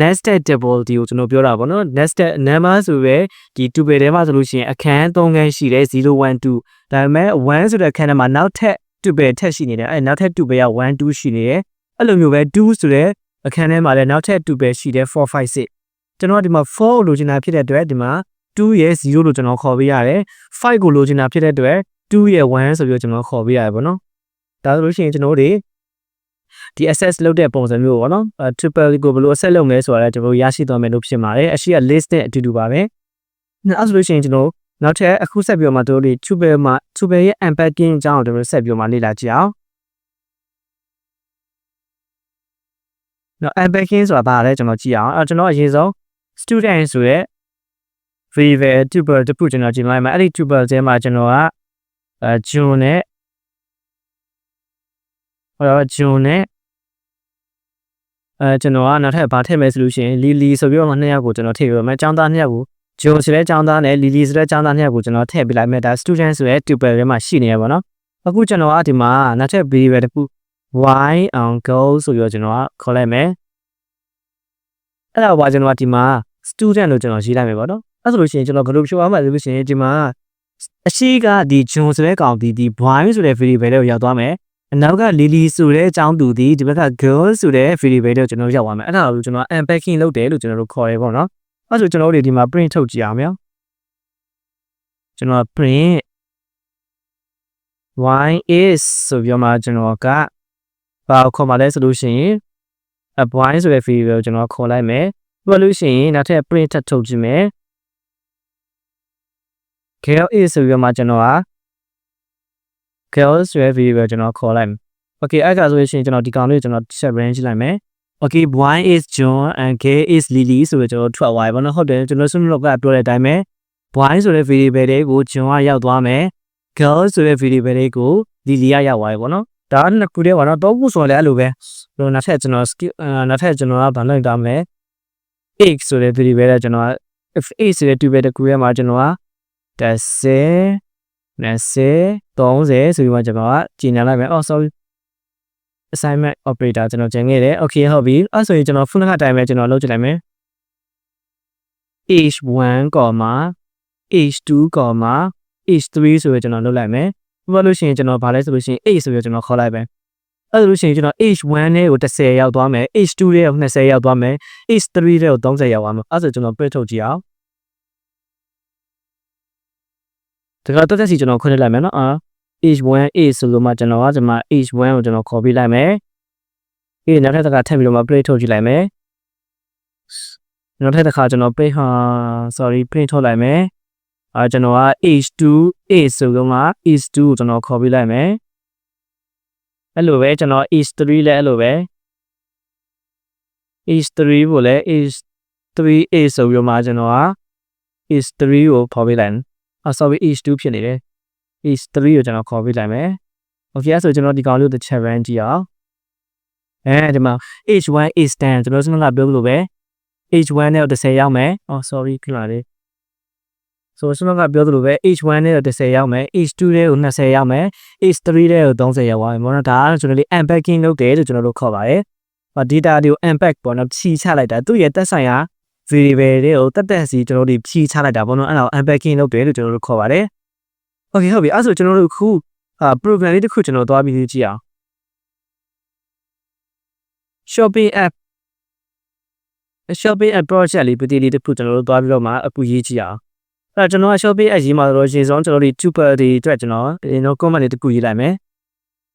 S1: nested table ဒီကိုကျွန်တော်ပြောတာပေါ့နော် nested number ဆိုပဲဒီ tuple ထဲမှာဆိုလို့ရှိရင်အခန်း3ခန်းရှိတယ်0 1 2ဒါပေမဲ့1ဆိုတဲ့အခန်းထဲမှာနောက်ထပ် tuple ထက်ရှိနေတယ်အဲနောက်ထပ် tuple က1 2ရှိနေတယ်အဲ့လိုမျိုးပဲ2ဆိုတဲ့အခန်းထဲမှာလည်းနောက်ထပ် tuple ရှိတယ်4 5 6ကျွန်တော်ဒီမှာ4ကိုလိုချင်တာဖြစ်တဲ့အတွက်ဒီမှာ2ရဲ့0လို့ကျွန်တော်ခေါ်ပေးရတယ်5ကိုလိုချင်တာဖြစ်တဲ့အတွက်2ရဲ့1ဆိုပြီးတော့ကျွန်တော်ခေါ်ပေးရတယ်ပေါ့နော်ဒါဆိုလို့ရှိရင်ကျွန်တော်တို့ ဒီ access လုပ်တဲ့ပုံစံမျိုးပေါ့နော်အဲ triple ကိုဘယ်လို access လုပ်မလဲဆိုတာလည်းကျွန်တော်တို့ရရှိသွားမယ်လို့ဖြစ်ပါတယ်အရှိက list နဲ့အတူတူပါပဲအဲ့ဆိုလို့ရှိရင်ကျွန်တော်နောက်ထပ်အခုဆက်ပြီးတော့မှတို့တွေ triple မှာ triple ရဲ့ unpacking အကြောင်းကိုတို့ဆက်ပြီးတော့မှလေ့လာကြည့်အောင်နော် unpacking ဆိုတာဘာလဲကျွန်တော်ကြည့်အောင်အဲကျွန်တော်အရင်ဆုံး student ဆိုရဲ variable tuple တခုကျွန်တော်ကြည့်လိုက်မှာအဲ့ဒီ tuple ထဲမှာကျွန်တော်ကအဲ June နဲ့ဟော June နဲ့ အဲကျွန်တော်ကနောက်ထပ်ဗာထည့်မယ်ဆိုလို့ရှိရင် Lily ဆိုပြီးတော့နှစ်ယောက်ကိုကျွန်တော်ထည့်ပြီးတော့မယ်ចောင်းသားနှစ်ယောက်ကို June ဆိုတဲ့ចောင်းသားနဲ့ Lily ဆိုတဲ့ចောင်းသားနှစ်ယောက်ကိုကျွန်တော်ထည့်ပေးလိုက်မယ်ဒါ student ဆိုရဲ tuple ထဲမှာရှိနေရပါတော့အခုကျွန်တော်ကဒီမှာနောက်ထပ် variable တခု y on go ဆိုပြီးတော့ကျွန်တော်ကခေါ်လိုက်မယ်အဲ့ဒါဘာကျွန်တော်ကဒီမှာ student လို့ကျွန်တော်ရေးလိုက်မယ်ပေါ့နော်အဲ့ဆိုလို့ရှိရင်ကျွန်တော် group show အောင်မှဆိုလို့ရှိရင်ဒီမှာအရှိကဒီဂျွန်ဆိုတဲ့ကောင်ဒီဒီ boy ဆိုတဲ့ variable ကိုရောက်သွားမယ် အနောက်က lily ဆိုတဲ့အကြောင်းသူဒီဒီဘက်က girl ဆိုတဲ့ variable ကိုကျွန်တော်ရောက်သွားမယ်အဲ့ဒါကိုကျွန်တော် unpacking လုပ်တယ်လို့ကျွန်တော်တို့ခေါ်ရပေါ့နော်အဲ့ဆိုကျွန်တော်တို့ဒီမှာ print ထုတ်ကြည့်အောင်မြောကျွန်တော် print y is ဆိုပြီးမှကျွန်တော်ကဘာကိုခေါ်မှလဲဆိုလို့ရှိရင် a boy ဆိုတဲ့ variable ကိုကျွန်တော်ခေါ်လိုက်မယ်ပြောလို့ရှိရင်နောက်ထပ် print ထပ်ထုတ်ကြည့်မယ် girl is ဆိုပြီးတော့မှကျွန်တော်က girl ဆိုတဲ့ variable ကျွန်တော်ခေါ်လိုက်မယ် okay အဲ့ဒါဆိုရင်ကျွန်တော်ဒီကောင်လေးကျွန်တော် set range လိုက်မယ် okay boy is john and girl is lily ဆိုပြီးကျွန်တော်ထွက်သွားပြီပေါ့နော်ဟုတ်တယ်ကျွန်တော်ဆွေးနွေးတော့ကပြောတဲ့အတိုင်းပဲ boy ဆိုတဲ့ variable တွေကို john ကရောက်သွားမယ် girl ဆိုတဲ့ variable တွေကို lily ကရောက်သွားပြီပေါ့နော်ဒါကနှစ်ခုတည်းပါတော့တော့ခုဆိုရင်လည်းအဲ့လိုပဲကျွန်တော်နောက်ထပ်ကျွန်တော် skill နောက်ထပ်ကျွန်တော်ကဗန်လိုက်တာမယ် x ဆိုတဲ့ variable ကကျွန်တော်က if x ဆိုတဲ့ variable တစ်ခုရဲ့မှာကျွန်တော်က10 20 30ဆိုပြီးမှကျွန်တော်ကကြီးညာလိုက်မယ်အော် sorry assignment operator ကျွန်တော်ကျန်ခဲ့တယ် okay ဟုတ်ပြီအဲ့ဆိုရင်ကျွန်တော်ခုနကအတိုင်းပဲကျွန်တော်လုပ်ကြည့်လိုက်မယ် h1, h2, h3 ဆိုပြီးကျွန်တော်လုပ်လိုက်မယ်ဘာလို့ရှိရင်ကျွန်တော်ဗာလဲဆိုလို့ရှိရင် h ဆိုပြီးကျွန်တော်ခေါ်လိုက်ပဲအဲ့လိုလို့ရှိရင်ကျွန်တော် h1 နဲ့ကို10ရောက်သွားမယ် h2 နဲ့ကို20ရောက်သွားမယ် h3 နဲ့ကို30ရောက်သွားမယ်အဲ့ဆိုကျွန်တော်ပြထုတ်ကြည့်အောင် ဒါကတက်တက်စီကျွန်တော်ခွင့်လိုက်မယ်နော်အာ h1 a ဆိုလို့မှကျွန်တော်ကဒီမှာ h1 ကိုကျွန်တော်ခေါ်ပေးလိုက်မယ်ပြီးနောက်ထပ်တစ်ခါထပ်ပြီးတော့မှ play ထုတ်ကြည့်လိုက်မယ်နောက်ထပ်တစ်ခါကျွန်တော် play ဟာ sorry play ထုတ်လိုက်မယ်အာကျွန်တော်က h2 a ဆိုလို့မှ h2 ကိုကျွန်တော်ခေါ်ပေးလိုက်မယ်အဲ့လိုပဲကျွန်တော် h3 လည်းအဲ့လိုပဲ h3 ကိုလည်း h3a ဆိုပြီးတော့မှကျွန်တော်က h3 ကိုခေါ်ပေးလိုက် အာ sorry h2 ဖြစ်နေတယ် h3 ကိုကျွန်တော်ခေါ်ပေးလိုက်မယ် okay အဲ့ဆိုကျွန်တော်ဒီကောင်လေးကိုတစ်ချက် run ကြည့်အောင်အဲဒီမှာ h1 h10 ကျွန်တော်စနကပြောလို့ပဲ h1 နဲ့10ရောက်မယ်အော် sorry ခဏလေးဆိုစနကပြောသလိုပဲ h1 နဲ့10ရောက်မယ် h2 နဲ့ကို20ရောက်မယ် h3 နဲ့ကို30ရောက်ပါမယ်ဘောနော်ဒါကကျွန်တော်လေး unpacking လုပ်တယ်လို့ကျွန်တော်တို့ခေါ်ပါတယ်ဟော data တွေကို unpack ပေါ့နော်ဖြီးချလိုက်တာသူ့ရဲ့သက်ဆိုင်ရာ variable တွေကိုတက်တက်စီကျွန်တော်တို့ဖြည့်ချလိုက်တာပေါ့နော်အဲ့ဒါကို unpacking လုပ်တယ်လို့ကျွန်တော်တို့ခေါ်ပါတယ် okay ဟုတ်ပြီအဲ့ဆိုကျွန်တော်တို့ခုအာ program လေးတစ်ခုကျွန်တော်သွားပြီးကြည့်အောင် shopping app shopping app project လေးပတိလေးတစ်ခုကျွန်တော်တို့သွားပြီးတော့မှအခုရေးကြည့်အောင်အဲ့ကျွန်တော်က shopping app ရေးမှာတော့ရေဆုံးကျွန်တော်တို့ tuple တွေအတွက်ကျွန်တော်ကျွန်တော် comment လေးတစ်ခုရေးလိုက်မယ်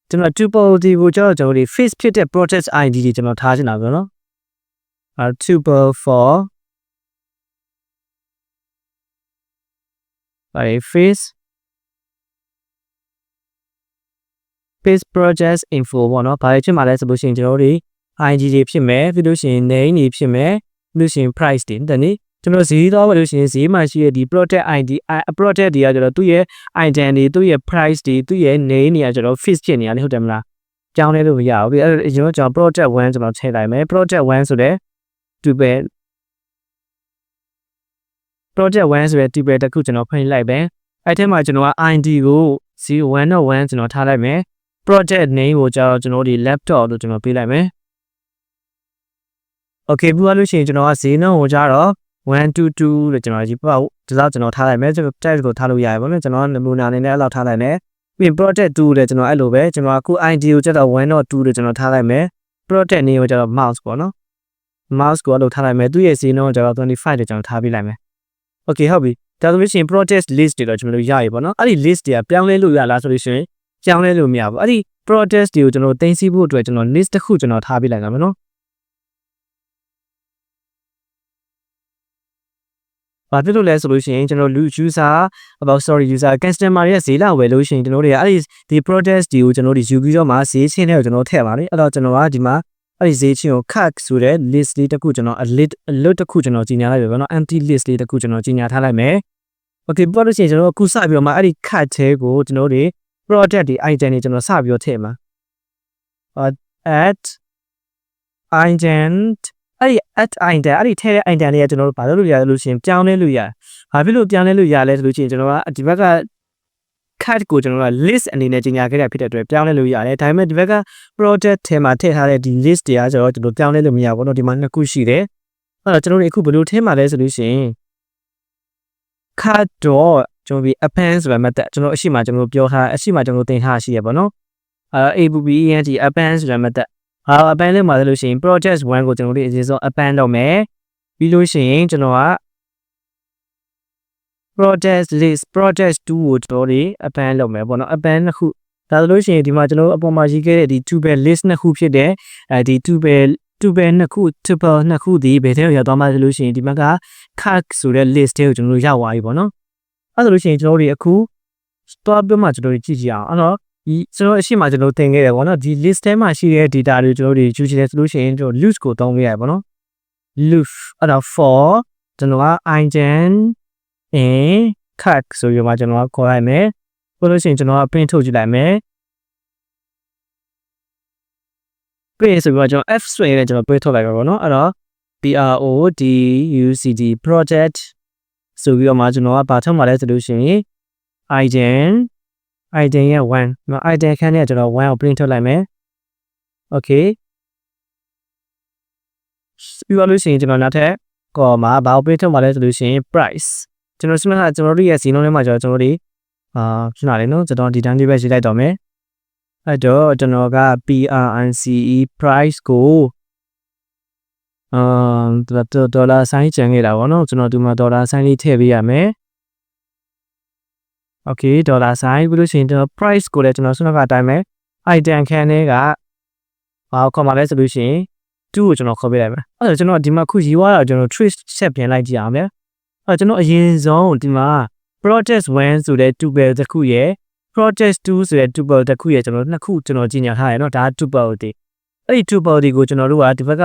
S1: ကျွန်တော် tuple ဒီကိုကျွန်တော်ကျွန်တော်တို့ face ဖြစ်တဲ့ project ID တွေကျွန်တော်ထားချင်တာပေါ့နော် are tuple for အဲ face face projects info ပေါ့နော်။ဘာတွေဖြစ်မှာလဲဆိုလို့ရှိရင်ကျွန်တော်တို့ IG တွေဖြစ်မယ်ပြီးလို့ရှိရင် name တွေဖြစ်မယ်ပြီးလို့ရှိရင် price တွေတနေ့ကျွန်တော်ဈေးသွားပါလို့ရှိရင်ဈေးမှာရှိတဲ့ဒီ product ID product တွေကကျွန်တော်သူ့ရဲ့ item တွေသူ့ရဲ့ price တွေသူ့ရဲ့ name တွေကကျွန်တော် fix ဖြစ်နေရတယ်ဟုတ်တယ်မလား။ကြောင်းလဲလို့မရဘူးပြီးအဲ့ကျွန်တော်ကျွန်တော် product 1ကျွန်တော်ထည့်လိုက်မယ် product 1ဆိုတဲ့သူပဲ project 1ဆိုတဲ့ type တစ်ခုကျွန်တော်ဖွင့်လိုက်ပဲအဲ့ထဲမှာကျွန်တော်က ID ကို01တော့1ကျွန်တော်ထားလိုက်မယ် project name ကိုကြာတော့ကျွန်တော်ဒီ laptop လို့ကျွန်တော်ပေးလိုက်မယ် okay ပြီးသွားလို့ရှိရင်ကျွန်တော်ကဈေးနှုန်းကိုကြာတော့122လို့ကျွန်တော်ဒီပေါ့ဒီလောက်ကျွန်တော်ထားလိုက်မယ် tag ကိုထားလို့ရရပါမယ်ကျွန်တော်နမူနာအနေနဲ့အဲ့လောက်ထားလိုက်မယ်ပြီး project 2လည်းကျွန်တော်အဲ့လိုပဲကျွန်တော်အခု ID ကိုကြာတော့1.2လို့ကျွန်တော်ထားလိုက်မယ် project name ကိုကြာတော့ mouse ပေါ့နော် mouse ကိုအဲ့လိုထားလိုက်မယ်သူ့ရဲ့ဈေးနှုန်းကိုကြာတော့25လို့ကျွန်တော်ထားပေးလိုက်မယ် okay ဟုတ်ပြီဒါဆိုလို့ရှိရင် project list တွေတော့ကျွန်တော်တို့ရရပါတော့အဲ့ဒီ list တွေကပြောင်းလဲလို့ရလားဆိုလို့ရှိရင်ပြောင်းလဲလို့မရဘူးအဲ့ဒီ protest တွေကိုကျွန်တော်တင်စီဖို့အတွက်ကျွန်တော် list တစ်ခုကျွန်တော်ထားပေးလိုက်တာမယ်နော်ဘာဖြစ်လို့လဲဆိုလို့ရှိရင်ကျွန်တော်လူ user about sorry user customer ရဲ့ဈေးလာဝယ်လို့ရှိရင်ကျွန်တော်တို့ကအဲ့ဒီဒီ protest တွေကိုကျွန်တော်တို့ယူပြီးတော့မှဈေးချင်းတွေကိုကျွန်တော်ထည့်ပါလေအဲ့တော့ကျွန်တော်ကဒီမှာ အဲ့ဒီဈေးချင်းကို cut ဆိုတဲ့ list လေးတစ်ခုကျွန်တော် a list alert တစ်ခုကျွန်တော်ကြီးညာလိုက်ပြီပေါ့နော် empty list လေးတစ်ခုကျွန်တော်ကြီးညာထားလိုက်မယ် okay ပြီးတော့ရှိရင်ကျွန်တော်အခုစပြီးတော့မှအဲ့ဒီ cut သေးကိုကျွန်တော်တို့ product ဒီ item တွေကျွန်တော်စပြီးတော့ထည့်မှာ at item အဲ့ဒီ at item အဲ့ဒီထည့်တဲ့ item တွေကကျွန်တော်တို့ဘာလို့လုပ်ရလဲလို့ရှိရင်ပြောင်းလဲလို့ရတယ်။ဘာဖြစ်လို့ပြောင်းလဲလို့ရလဲဆိုလို့ရှိရင်ကျွန်တော်ကဒီဘက်က cut ကိုကျွန်တော်က list အနေနဲ့ကြီးညာခဲ့တာဖြစ်တဲ့အတွက်ပြောင်းလဲလို့ရတယ်။ဒါပေမဲ့ဒီဘက်က project ထဲမှာထည့်ထားတဲ့ဒီ list တွေကကျတော့ကျွန်တော်ပြောင်းလဲလို့မရဘူးเนาะဒီမှာနှစ်ခုရှိတယ်။အဲ့တော့ကျွန်တော်တို့အခုဘယ်လိုထည့်မှာလဲဆိုလို့ရှိရင် cut တော့ကျွန်တော်ဒီ append ဆိုတဲ့ method ကျွန်တော်အရှိမကျွန်တော်ပြောထားအရှိမကျွန်တော်သင်ထားရှိရပါတော့။အဲ ABBENT append ဆိုတဲ့ method ဟာ append လေးမှာဆိုလို့ရှိရင် project 1ကိုကျွန်တော်တို့အရင်ဆုံး append လုပ်မယ်။ပြီးလို့ရှိရင်ကျွန်တော်က project list project 2ကိုကျွန်တော်တို့ append လုပ်မယ်ပေါ့နော် append နှစ်ခုဒါဆိုလို့ရှိရင်ဒီမှာကျွန်တော်တို့အပေါ်မှာရေးခဲ့တဲ့ဒီ tuple list နှစ်ခုဖြစ်တဲ့အဲဒီ tuple tuple နှစ်ခု tuple နှစ်ခုဒီဘယ်ထဲကိုရောက်သွားမှဆိုလို့ရှိရင်ဒီမှာက cut ဆိုတဲ့ list တွေကိုကျွန်တော်တို့ရောက်သွားပြီပေါ့နော်အဲဆိုလို့ရှိရင်ကျွန်တော်တို့အခု stop ပြမှကျွန်တော်တို့ကြည့်ကြည့်အောင်အဲ့တော့ဒီကျွန်တော်အရှိမကျွန်တော်သင်ခဲ့တယ်ပေါ့နော်ဒီ list ထဲမှာရှိတဲ့ data တွေကျွန်တော်တို့ယူချင်တယ်ဆိုလို့ရှိရင်ကျွန်တော် loose ကိုသုံးခဲ့ရတယ်ပေါ့နော် loose အဲ့တော့ for ကျွန်တော်က item in cut ဆိုပြီးမှကျွန်တော်ကခေါ်လိုက်မယ်ပို့လို့ရှိရင်ကျွန်တော်က print ထုတ်ကြည့်လိုက်မယ် print ဆိုပြီးတော့ကျွန်တော် f string နဲ့ကျွန်တော် print ထုတ်လိုက်ပါပေါ့နော်အဲ့တော့ PRODUCD project ဆိုပြီးတော့မှကျွန်တော်ကဘာထုတ်မှလဲဆိုလို့ရှိရင် item item ရဲ့1နော် item ခန်းနဲ့ကျွန်တော်1ကို print ထုတ်လိုက်မယ် okay ပြီးတော့လို့ရှိရင်ကျွန်တော်နောက်ထပ်ကောမှာဘာကို print ထုတ်မှလဲဆိုလို့ရှိရင် price ကျွန်တော်စမကကျွန်တော်တို့ရဲ့ဈေးနှုန်းထဲမှာကျွန်တော်တို့အာရှင်းလာလေနော်ကျွန်တော်ဒီတန်းလေးပဲရေးလိုက်တော့မယ်အဲ့တော့ကျွန်တော်က PRNCE price ကိုအာဒေါ်လာဆိုင်ကျန်ခဲ့တာပေါ့နော်ကျွန်တော်ဒီမှာဒေါ်လာဆိုင်လေးထည့်ပေးရမယ် Okay ဒေါ်လာဆိုင်ပြီးလို့ရှိရင်ကျွန်တော် price ကိုလည်းကျွန်တော်ဆွမ်းကအတိုင်းပဲ item ခန်းထဲကဘာခေါ်မှလဲဆိုလို့ရှိရင်2ကိုကျွန်တော်ခေါ်ပေးလိုက်မယ်အဲ့တော့ကျွန်တော်ဒီမှာခုရေးသွားတာကျွန်တော် trace ဆက်ပြင်လိုက်ကြည့်အောင်ဗျ အဲ့ကျွန်တော်အရင်ဆုံးဒီမှာ protest 1ဆိုတဲ့ tuple တစ်ခုရယ် protest 2ဆိုတဲ့ tuple တစ်ခုရယ်ကျွန်တော်နှစ်ခုကျွန်တော်ကြီးညာထားရယ်เนาะဒါ tuple တွေအဲ့ဒီ tuple တွေကိုကျွန်တော်တို့ကဒီဘက်က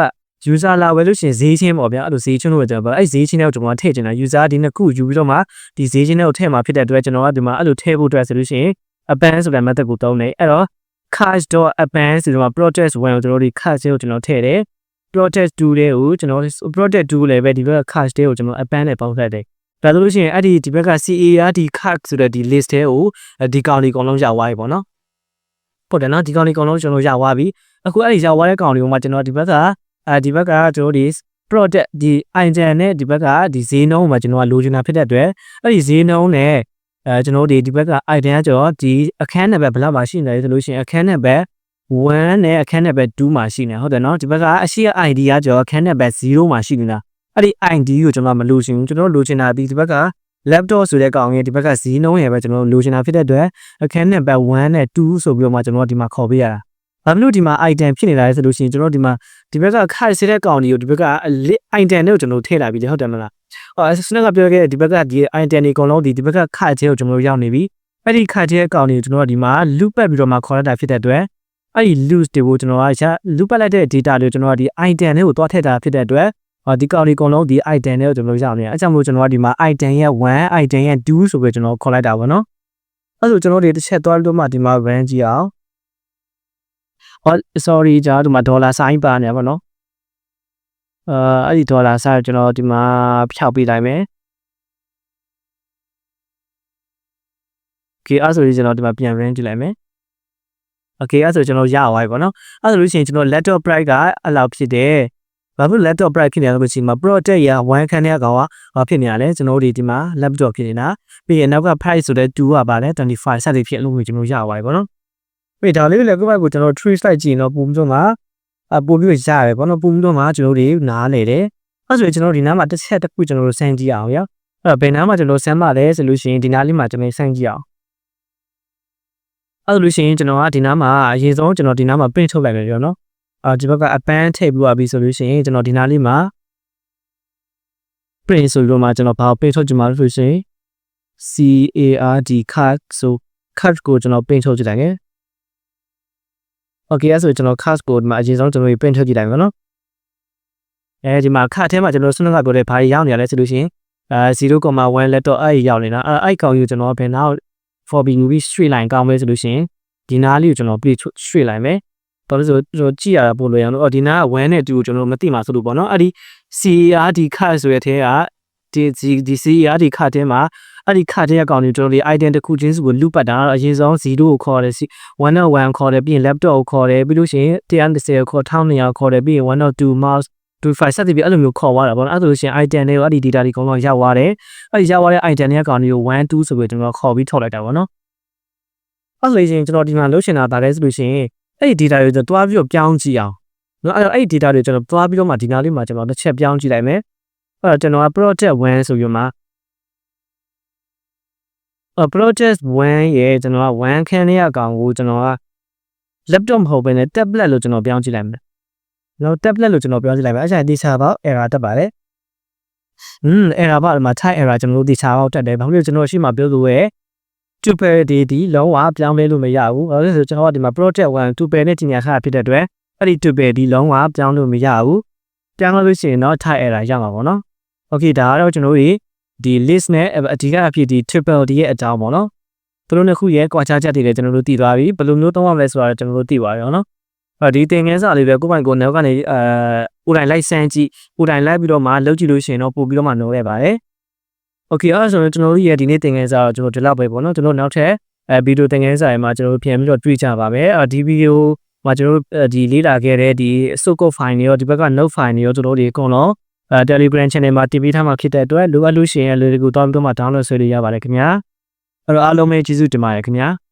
S1: user လာဝယ်လို့ရှိရင်ဈေးချင်းပေါ့ဗျာအဲ့လိုဈေးချင်းလို့ကျွန်တော်အဲ့ဈေးချင်းတွေကိုကျွန်တော်ထည့်ချင်တာ user ဒီနှစ်ခုယူပြီးတော့မှဒီဈေးချင်းတွေကိုထည့်မှာဖြစ်တဲ့အတွက်ကျွန်တော်ကဒီမှာအဲ့လိုထည့်ဖို့အတွက်ဆိုလို့ရှိရင် append ဆိုတဲ့ method ကိုသုံးတယ်အဲ့တော့ cash.append ဆိုတော့ protest 1ကိုကျွန်တော်ဒီ cash ကိုကျွန်တော်ထည့်တယ် protest 2တွေကိုကျွန်တော် protest 2ကိုလည်းပဲဒီဘက်က cash တွေကိုကျွန်တော် append နဲ့ပေါင်းထည့်တယ်ဒါဆိုလို့ရှိရင်အဲ့ဒီဒီဘက်က CAR ဒီ cash ဆိုတဲ့ဒီ list တွေကိုဒီကောင်ဒီကောင်လုံးရောက်သွားပြီပေါ့နော်ဟုတ်တယ်နော်ဒီကောင်ဒီကောင်လုံးကျွန်တော်ရောက်သွားပြီအခုအဲ့ဒီရောက်သွားတဲ့ကောင်တွေကိုမှကျွန်တော်ဒီဘက်ကအဲဒီဘက်ကကျွန်တော်ဒီ product ဒီ item နဲ့ဒီဘက်ကဒီဈေးနှုန်းမှာကျွန်တော်ကလိုချင်တာဖြစ်တဲ့အတွက်အဲ့ဒီဈေးနှုန်းနဲ့အဲကျွန်တော်ဒီဒီဘက်က item ကကျော်ဒီအခန်းနံပါတ်ဘယ်လောက်မှာရှိနေလဲဆိုလို့ရှိရင်အခန်းနံပါတ် 1နဲ့အခန်းနံပါတ်2မှာရှိနေဟုတ်တယ်နော်ဒီဘက်ကအရှိ ID ကကျော်အခန်းနံပါတ်0မှာရှိနေတာအဲ့ဒီ ID ကိုကျွန်တော်မလိုချင်ဘူးကျွန်တော်လိုချင်တာဒီဒီဘက်က laptop ဆိုတဲ့ကောင်ရဲ့ဒီဘက်ကဈေးနှုန်းရဲ့ပဲကျွန်တော်လိုချင်တာဖြစ်တဲ့အတွက်အခန်းနံပါတ်1နဲ့2ဆိုပြီးတော့မှကျွန်တော်ဒီမှာခေါ်ပေးရတာဘာဖြစ်လို့ဒီမှာ item ဖြစ်နေတာလဲဆိုလို့ရှိရင်ကျွန်တော်ဒီမှာဒီဘက်ကခါစေတဲ့ကောင်တွေကိုဒီဘက်က item တွေကိုကျွန်တော်ထည့်လာပြီလေဟုတ်တယ်မလားဟောစနကပြောခဲ့ဒီဘက်ကဒီ item တွေအကုန်လုံးဒီဒီဘက်ကခါချဲကိုကျွန်တော်ရောက်နေပြီအဲ့ဒီခါချဲကောင်တွေကိုကျွန်တော်ဒီမှာ loop ပတ်ပြီးတော့မှခေါ်ရတာဖြစ်တဲ့အတွက် အဲ့ဒီ loop တွေကိုကျွန်တော်ကရှာ loop ပတ်လိုက်တဲ့ data တွေကိုကျွန်တော်ကဒီ item တွေကိုတွားထည့်တာဖြစ်တဲ့အတွက်ဟောဒီကောင်တွေအကုန်လုံးဒီ item တွေကိုကျွန်တော်ရောက်နေအဲကြောင့်မို့ကျွန်တော်ကဒီမှာ item ရဲ့1 item ရဲ့2ဆိုပြီးကျွန်တော်ခေါ်လိုက်တာပေါ့နော်အဲ့ဆိုကျွန်တော်တို့တစ်ချက်သွားလို့မှဒီမှာ run ကြည့်အောင်ဟော sorry ကြာဒီမှာဒေါ်လာ sign ပါနေပါတော့အာအဲ့ဒီဒေါ်လာ sign ကျွန်တော်ဒီမှာဖြောက်ပေးလိုက်မယ် Okay အဲ့ဆိုရင်ကျွန်တော်ဒီမှာပြန် run ကြည့်လိုက်မယ် Okay အဲ့ဆိုကျွန်တော်ရသွားပြီပေါ့နော်အဲ့ဆိုလို့ရှိရင်ကျွန်တော် laptop price ကအလောက်ဖြစ်တယ်ဘာဖြစ် laptop price ဖြစ်နေလဲဆိုချိန်မှာ product ရ1ခန်းတဲ့ကောင်ကဘာဖြစ်နေရလဲကျွန်တော်တို့ဒီမှာ laptop ဖြစ်နေတာပြီးရင်နောက်က price ဆိုတဲ့2ကပါလဲ25ဆက်လေးဖြစ်လို့ကျွန်တော်ရသွားပြီပေါ့နော်ပြီးဒါလေးလည်းကိုယ့်ဘက်ကိုကျွန်တော် tree slide ကြည့်ရင်တော့ပုံမှန်မှာအပို့ပြီးရတယ်ပေါ့နော်ပုံမှန်မှာကျွန်တော်တို့နားလေတယ်အဲ့ဆိုရင်ကျွန်တော်ဒီနားမှာတစ်ချက်တစ်ခုကျွန်တော်တို့ဆန်းကြည့်အောင်ရအဲ့တော့ဘယ်နားမှာကျွန်တော်ဆန်းပါလဲဆိုလို့ရှိရင်ဒီနားလေးမှာကျွန်တော်ဆန်းကြည့်အောင် အဲ့လိုလို့ရှိရင်ကျွန်တော်ကဒီနားမှာအရင်ဆုံးကျွန်တော်ဒီနားမှာ print ထုတ်လိုက်မယ်ပြောနော်အာဒီဘက်ကအပန်းထည့်ပြီးသွားပြီဆိုလို့ရှိရင်ကျွန်တော်ဒီနားလေးမှာ print ဆိုပြီးတော့မှကျွန်တော်ဘာကို print ထုတ်ကြမှာလို့ဆိုရင် CARD card ဆို card ကိုကျွန်တော် print ထုတ်ကြည့်လိုက်ငယ် Okay အဲ့ဆိုကျွန်တော် card ကိုဒီမှာအရင်ဆုံးကျွန်တော် print ထုတ်ကြည့်လိုက်မယ်နော်အဲဒီမှာ card ထဲမှာကျွန်တော်ဆွမ်းကပြောတဲ့ဘာတွေရောက်နေရလဲဆိုလို့ရှိရင်အဲ0.1 laptop အဲ့ရောက်နေတာအဲ့အဲ့ကောင်ကြီးကျွန်တော်ဘယ်နောက် 4B movie straight line ကောင်းမယ်ဆိုလို့ရှိရင်ဒီနားလေးကိုကျွန်တော် play straight line မယ်ဘာလို့ဆိုကျွန်တော်ကြည့်ရတာပို့လို့ရအောင်လို့အော်ဒီနားက1နဲ့2ကိုကျွန်တော်မသိမှာဆိုလို့ပေါ့နော်အဲ့ဒီ CARD card ဆိုရတဲ့ကဒီဒီဒီ CARD card ထဲမှာအဲ့ဒီ card ရဲ့အကောင်ကြီးကျွန်တော်ဒီ item တစ်ခုချင်းစုကိုလူပတ်တာအရင်ဆုံး0ကိုခေါ်တယ်101ခေါ်တယ်ပြီးရင် laptop ကိုခေါ်တယ်ပြီးလို့ရှိရင်130ကိုခေါ်1200ခေါ်တယ်ပြီးရင်102 mouse 25ဆက်တည်ပြီးအဲ့လိုမျိုးခေါ်သွားတာပေါ့နော်အဲ့ဒါဆိုလို့ရှိရင် item တွေကိုအဲ့ဒီ data တွေအကုန်လုံးရောက်သွားတယ်အဲ့ဒီရောက်သွားတဲ့ item တွေအကောင်တွေကို1 2ဆိုပြီးကျွန်တော်ခေါ်ပြီးထုတ်လိုက်တာပေါ့နော်အဲ့ဆိုရင်ကျွန်တော်ဒီမှာလုပ်ချင်တာဒါလည်းဆိုလို့ရှိရင်အဲ့ဒီ data တွေကိုကျွန်တော်တွားပြီးတော့ပြောင်းကြည့်အောင်နော်အဲ့တော့အဲ့ဒီ data တွေကျွန်တော်တွားပြီးတော့မှဒီနားလေးမှာကျွန်တော်တစ်ချက်ပြောင်းကြည့်လိုက်မယ်အဲ့တော့ကျွန်တော်က project 1ဆိုပြီးမှအ project 1ရဲ့ကျွန်တော်က1ခန်းလေးအကောင်ကိုကျွန်တော်က laptop မဟုတ်ဘဲနဲ့ tablet လို့ကျွန်တော်ပြောင်းကြည့်လိုက်မယ် ကျွန်တော် tablet လို့ကျွန်တော်ပြောကြည့်လိုက်ပါအဲ့ဒါဒီစာပေါက် error တက်ပါတယ်။อืม error ပါမှာ type error ကျွန်တော်တို့ဒီစာပေါက်တက်တယ်။ဘာလို့လဲကျွန်တော်ရှိမှပြောလို့ရဲ့ tuple ဒီဒီလုံးဝပြောင်းလဲလို့မရဘူး။ဘာလို့လဲဆိုကျွန်တော်ကဒီမှာ project 1 tuple နဲ့ကြီးညာခါဖြစ်တဲ့အတွက်အဲ့ဒီ tuple ဒီလုံးဝပြောင်းလို့မရဘူး။ပြောင်းလို့ရှိရင်တော့ type error ရမှာပေါ့နော်။ Okay ဒါကတော့ကျွန်တော်တို့ဒီ list နဲ့အဓိကအဖြစ်ဒီ triple D ရဲ့အကြောင်းပေါ့နော်။သူတို့နှစ်ခုရဲ့ကွာခြားချက်တွေလည်းကျွန်တော်တို့သိသွားပြီ။ဘယ်လိုမျိုးသုံးရမလဲဆိုတာကျွန်တော်တို့သိပါရောနော်။အဲ ဒီသင်ငန်းစာလေးပဲကိုယ်ပိုင်ကိုယ်နောက်ကနေအဲကိုယ်တိုင်လိုက်စမ်းကြည့်ကိုယ်တိုင်လိုက်ပြီးတော့မှလုပ်ကြည့်လို့ရှိရင်တော့ပို့ပြီးတော့မှနိုးရပါတယ်။ Okay အဲဆိုရင်ကျွန်တော်တို့ရဲ့ဒီနေ့သင်ငန်းစာတော့ကျွန်တော်ဒီလောက်ပဲပေါ့နော်ကျွန်တော်နောက်ထပ်အဲဗီဒီယိုသင်ငန်းစာတွေမှာကျွန်တော်တို့ပြန်ပြီးတော့တွေ့ကြပါမယ်။ဒီဗီဒီယိုမှာကျွန်တော်တို့ဒီလေ့လာခဲ့တဲ့ဒီ source file တွေရောဒီဘက်က note file တွေရောကျွန်တော်တို့ဒီအကုန်လုံးအဲ Telegram channel မှာတင်ပေးထားမှာဖြစ်တဲ့အတွက်လိုအပ်လို့ရှိရင်လည်းဒီကိုတောင်းပြီးတော့မှ download ဆွဲလို့ရပါတယ်ခင်ဗျာ။အဲ့တော့အားလုံးပဲကျေးဇူးတင်ပါတယ်ခင်ဗျာ။